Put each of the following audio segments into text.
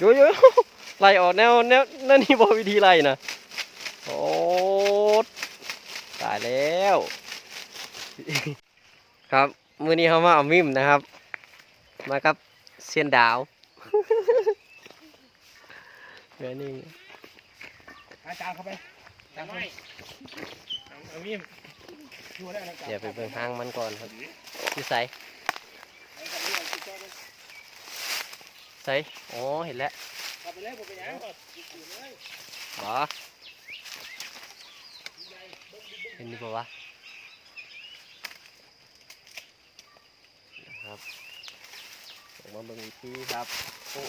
โยโย่ไล่ออกแนวแนวนั่นนี่บอวิธีไล่นะโอ้ตายแล้ว ครับมื้อนี้เขามาเอามิมนะครับ มากับเซียนดาวเดี๋ยวนี้อาจารย์เข้าไปจารย์เข้าไปเอามีดดูได้นะเดี๋ยวไปเบิ่งหางมันก่อนครับที่ใสใสอ๋อเห็นแล้วเข้าไปเลยผมไปยังเหรอเห็นดีป่าวะนะครับส่งมาเบิ่งอีกทีครับโอ้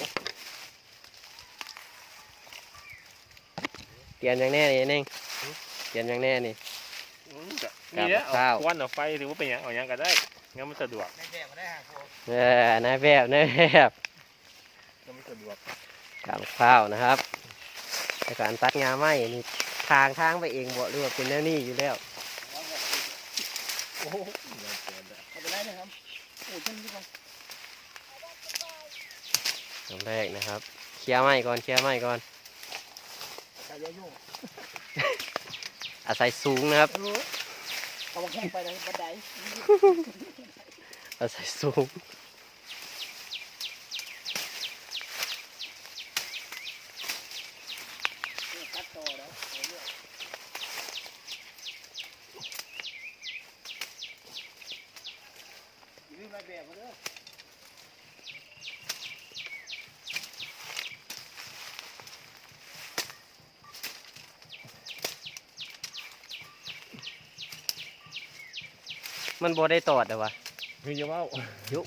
เกียนอย่างแน่นี่เน่งเกียนอย่างแน่นี่นี่แหละข้าวเอาควันเอาไฟหรือว่าเป็นหยังเอาหยังก็ได้งั้นมันสะดวกในแบบมาได้ฮะครูเออนายแบบนายแบบงั้นมันสะดว กกับข้าวนะครับในการตัดงาไม้นี่ทางทางไปเองบ่หรือว่าเป็นแนวนี้อยู่แล้วโอ้โหยอมแก่แล้วเข้าไปเลยนะครับโอ้ยขึ้นดีกว่าคำแรกนะครับเคลียร์ไม้ก่อนเคลียร์ไม้ก่อนใส่เยอะยุ่งอาศัยสูงนะครับเอาแข้งไปเลยบันไดอาศัยสูง ตัดต่อแล้วยืมมาแบบมาเด้อ มันบ่ได้ตอดเหรอวะคือจะว่ายุ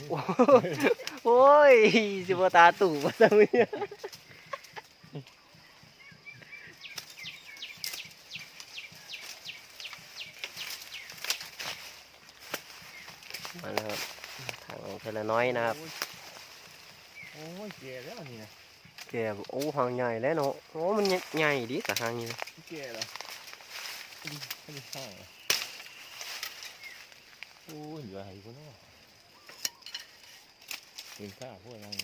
โอ้ยสิบตาตู่มาซะมึงมาแล้วครับทางเทละน้อยนะครับโอ้ยแก่แล้วนี่นะแกบโอ้หางใหญ่แล้วเนาะโอ้มันใหญ่ดิแต่หางนี้แก่แล้วไม่ได้ห้างอะ โอ้ยเหลืออะไรกูเนาะเห็นข้าวพวกนั้น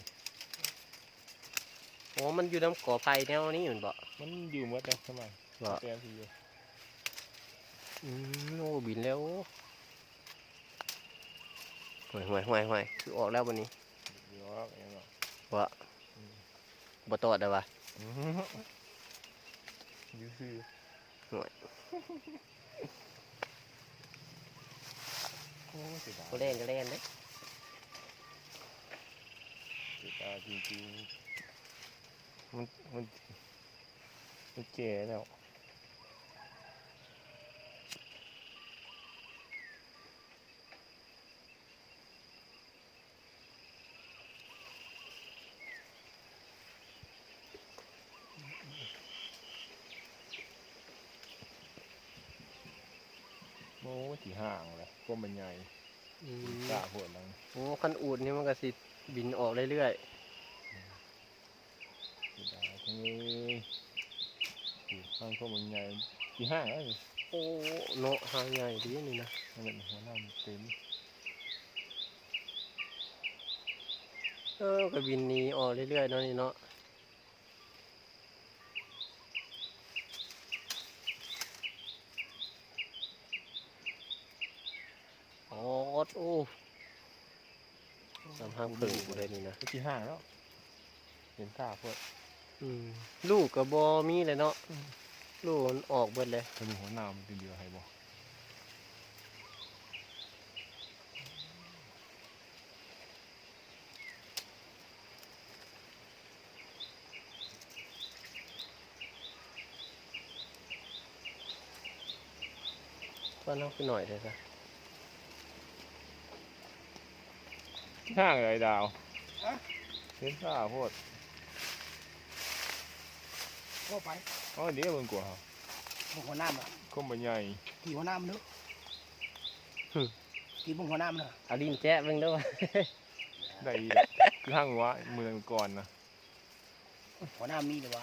โอ้มันอยู่น้ำก่อไผ่แนวนี้เหมือนบ่มันอยู่หมดแล้วทำไมบ่แก่ทีเดียวอืมโอ้บินแล้วห่วยห่วยห่วยห่วยคือออกแล้ววันนี้เดี๋ยวเอาเองหรอกบ่ตอดเลยวะอื้อหืออยู่คือห่วย โอ้ยเสียดายก็เล่นก็เล่นเด้เสียดายจริงๆมันมันมันแก่แล้วโอ้ยที่ห่างเลย ก็มันใหญ่อืมกล้าหัวนังโอ้คันอูดนี่มันก็สิบินออกเรื่อยเสียดายจังเลยที่ห่างก็มันใหญ่ที่ห่างแล้วนี่ๆโอ้เนาะหางใหญ่ดีนี่นะมันเป็นหัวหน้ามันเต็มเออก็บินหนี้ออกเรื่อยๆเนาะนี่เนาะ โอ้โอ้สามห้างเปิดกูเลยนี่นะที่ห่างแล้ว เห็นกล้าพวกอืมลูกกับบอมีเลยเนาะลูกมันออกเบิดเลยมันมีหัวหน้ามันเป็นเดียวให้บ่ก็น้องไปหน่อยเลยจ้ะ ห่างเลยดาวเห็นกล้าพวกเข้าไปอ๋อเดี๋ยวมึงกลัวเขาบุกหัวน้ำอะก็มันใหญ่กี่หัวน้ำเนื้อกี่บุกหัวน้ำเนื้อเอาดินแจ๊ะเบิ่งเด้อวะได้อีกคือห่างวะมือมันก่อนนะหัวน้ำมีหรือวะ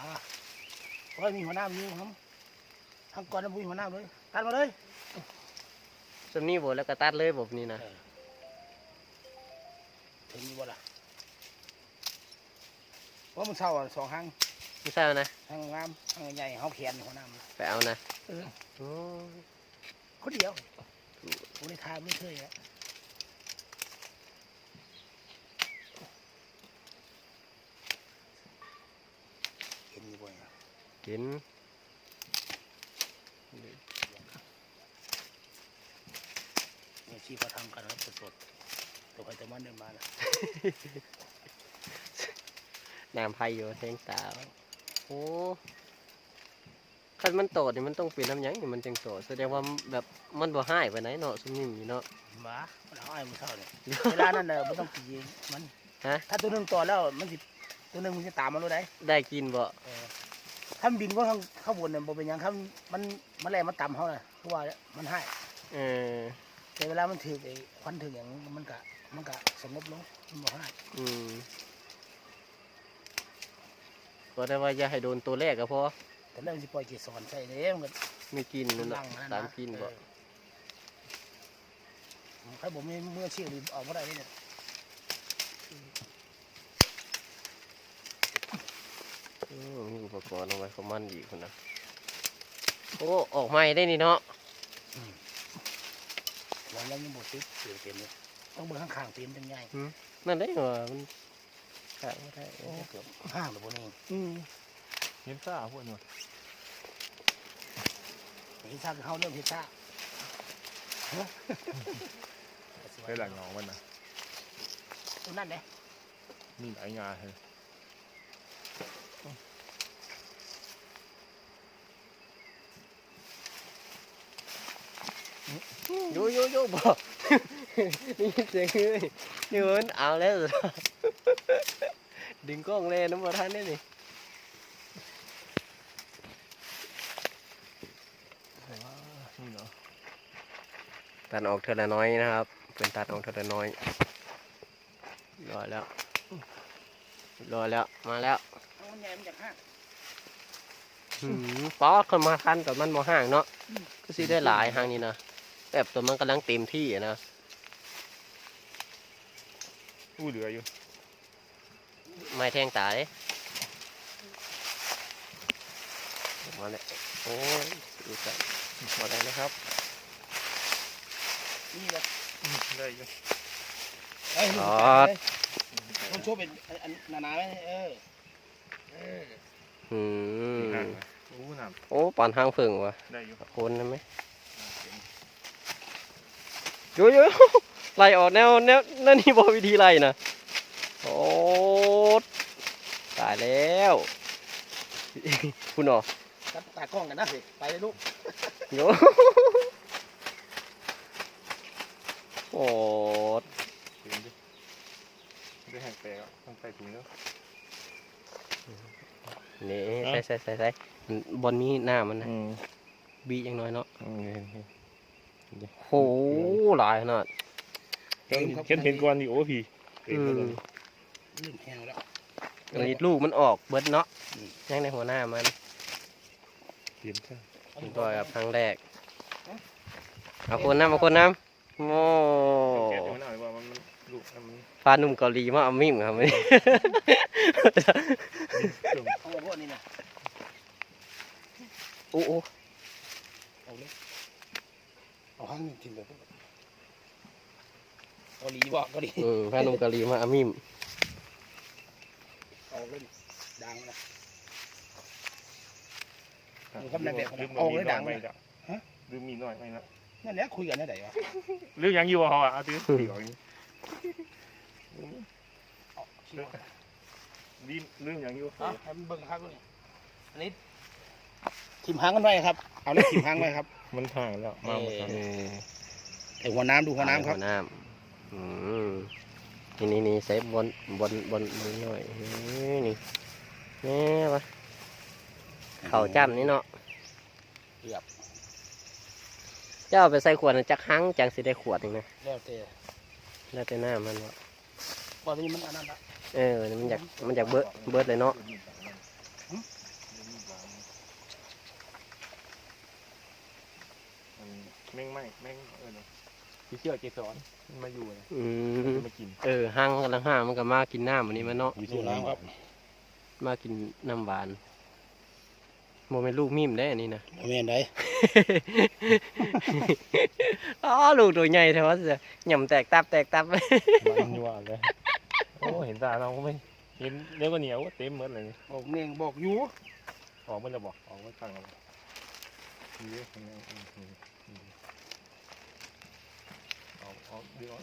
เพราะมีหัวน้ำอยู่ครับทางก่อนน้ำบุญหัวน้ำเลยตัดมาเลยสำนี้บ่แล้วก็ตัดเลยแบบนี้นะ เห็นมีบ่ล่ะว่ามันเศร้าอะสองห้างไม่ใช่นะห้างงามห้างใหญ่เขาเขียนหัวหน้ามันไปเอานะเออโอ้ยคนเดียวกูได้ทายไม่เคยอะเห็นอยู่บ่อยอะกินเนี่ยชีพเขาทำกันครับสดๆ ตัวใครจะมันเดินมานะน้ำไผ่อยู่แทงตาโอ้คันมันโตนี่มันต้องเป็นน้ำหยังนี่มันจังโตแสดงว่าแบบมันบ่หายไปไหนเนาะซุมนี่มีเนาะ หมามันเอาไอ้มันเท่าเนี่ยเวลานั้นเนอะมันต้องตีมันฮะ ถ้าตัวหนึ่งต่อแล้วมันสิตัวหนึ่งมันจะตามมันรู้ได้ได้กินบ่เออถ้ามันบินก็ข้างข้างบนเนี่ยบ่เป็นหยังครับมันมันแรงมันต่ำเขาน่ะเพราะว่ามันให้เออแต่เวลามันถือไอ้ควันถึงอย่างมันก็ มันก็สงบลงมันบ่ให้อืมก็ได้ว่าอย่าให้โดนตัวแรกก็พอแต่เรื่องที่ปล่อยเกสรใส่เด้มันก็มีกินนั่นลัน่ะงนั่นตามนะกินบ่เออใครผมมีเมื่อเชี่ยวออกมาได้เนี่ยเออมีอุปกรณ์เอาไว้ของมันอีกคนนะโอ้ออกใหม่ได้นี่เนาะวันแล้วยังบ่ติดเต็มเต็มเลย ต้องเบิ่งข้างๆเต็มจังใหญ่นั่นได้เหรอมันขาดไม่ได้โอ้เกือบห้างหรือบ่นี่อืมเห็นซ่าพวกนี้เฮ็ดซ่าคือเฮาเริ่มเฮ็ดซ่าไปหลังเงามันนะตัวนั่นเด้มีหลายงานเลยโยโยโย่บอก นี่เสียงเลยนี่มันเอาแล้วสิดึงกล้องเลยน้ำมันทันได้นี่นี่เนาะตัดออกเทอละน้อยนะครับ เป็นตัดออกเทอละน้อยรอแล้วรอแล้ว มาแล้วเอามันใหญ่มันจากห้างหืมป๊อกคนมาทันกับมันบ่ห่างเนาะอืมก็สิได้หลายห่างนี่นะแบบตัวมันกำลังเต็มที่อะนะ อู้เหลืออยู่ ไม้แทงตายมาเลยโอ้ยดูกันมาได้นะครับ นี่แบบได้อยู่เอ้ยอ๋อ ต้องโชว์เป็นอันหนาๆไหมเออเอออืมห่างอู้น้โอ้ปานห้างเพิ่งวะำได้อยู่ โคนได้ไหมโยโย่ ไล่ออกแนวแนวนั่นนี่บอกวิธีไล่นะโอ้ตายแล้วคุณอ๋อตัดตากล้องกันนะสิไปเลยลูกโยโอ้เห็นดิได้แห้งแตกอะต้องใส่ถุงเนาะนี่เอ้าใส่ใส่ใส่ใส่บนนี้หน้ามันนะอืมบีอย่างน้อยเนาะอืมเห็นเห็นโหหลายขนาด เห็นเห็นเห็นก่อนดิโอ้พี่เห็นอืแล้วมลืมแห้งแล้วอันนี้ลูกมันออกเบิดเนาะอืม ยังในหัวหน้ามันเห็นใช่นี่ก็ครับครั้งแรกเอาคนน้ำเอาคนน้ำโอ้แกะดูหน่อยว่ามันมันลูกมันฟ้าหนุ่มเกาหลีมาเอามิ่มครับวันนี้จุ่มเอาพวกนี้นะโอ้โอ้เอาเลยเอาห้างนี่ทิ้งไปพวก เกาหลีบอกเกาหลีอืมฟ้าหนุ่มเกาหลีมาเอามิ่มเอาเลยดังนะอะดูครับนายแบบลืมออกเลยมีดังหน่อยเลยไหมฮะลืมมีหน่อยไหมละนั่นแหละคุยกันได้ไหนวะลืมยังอยู่อะเขาอะเอาตื้อถืออย่างนี้เอาชี้ว่าลืมลืมยังอยู่เอาให้มันเบิ่งครับเลยอันนี้ทิมหางกันไว้ครับ เอาเลยทิมหางไว้ครับ มันห่างแล้วมาหมดแล้วเออไอหัวน้ำดูหัวน้ำครับ หัวน้ำอืม นี่นี่นี่เซฟบนบนบนบนหน่อยนี่นี่นี่ปะเข่าจ้ำนี่เนาะเกือบเจ้าเอาไปใส่ขวดน่ะจักครั้งจังสิได้ขวดหนึงนะแล้วแต่แล้วแต่หน้ามันวะว่านี้มันอันนั้นละเออมันอยากมันอยากเบิดเบิดเลยเนาะมันแม่งไหมแม่งเออ เนอะพี่เชื่อเกสรมันมาอยู่นะอืมมันมากินเออห้างกำลังห้างมันก็มากินน้ำอันนี้มันเนาะอยู่ที่น้ำครับมากินน้ำหวานโมเป็นลูกมิมได้อันนี้นะบ่แม่นได้อ๋อลูกตัวใหญ่แท้ว่าจะหย่ำแตกตับแตกตับ มันยัวเลยโอ้เห็นตาเราก็ไม่เห็นเดี๋ยวก็เหนียวเต็มหมดเลยนี่บอกเน่งบอกอยู่ออกมันจะบอกออกมันตั้งเอาเย ออืมอืมอืมอืมออกออกเดี๋ยว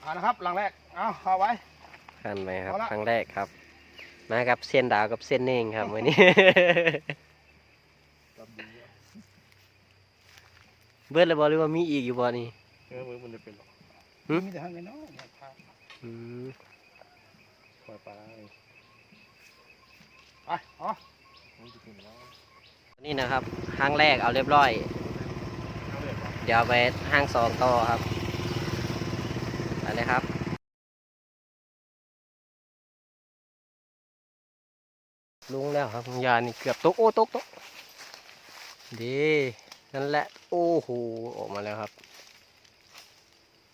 เอ่านะครับหลังแรก เอาเข้าไว้กันไหมครับ เอาละ ครั้งแรกครับ มากับเส้นดาวกับเส้นเน่งครับวันนี้ จับดีอะเบิดแล้วบอหรือว่ามีอีกอยู่บ่นี่ เออมือมันจะเป็นหรอกหึ มีแต่ทางกันเนาะอย่าพาอืมปล่อยไปไปอ๋อมันจะกินแล้ว นี่นะครับห้างแรกเอาเรียบร้อย เดี๋ยวไปห้างสองต่อครับไปเลยครับลุงแล้วครับยานี่เกือบตกโอ้ตกตกดีนั่นแหละโอ้โหออกมาแล้วครับ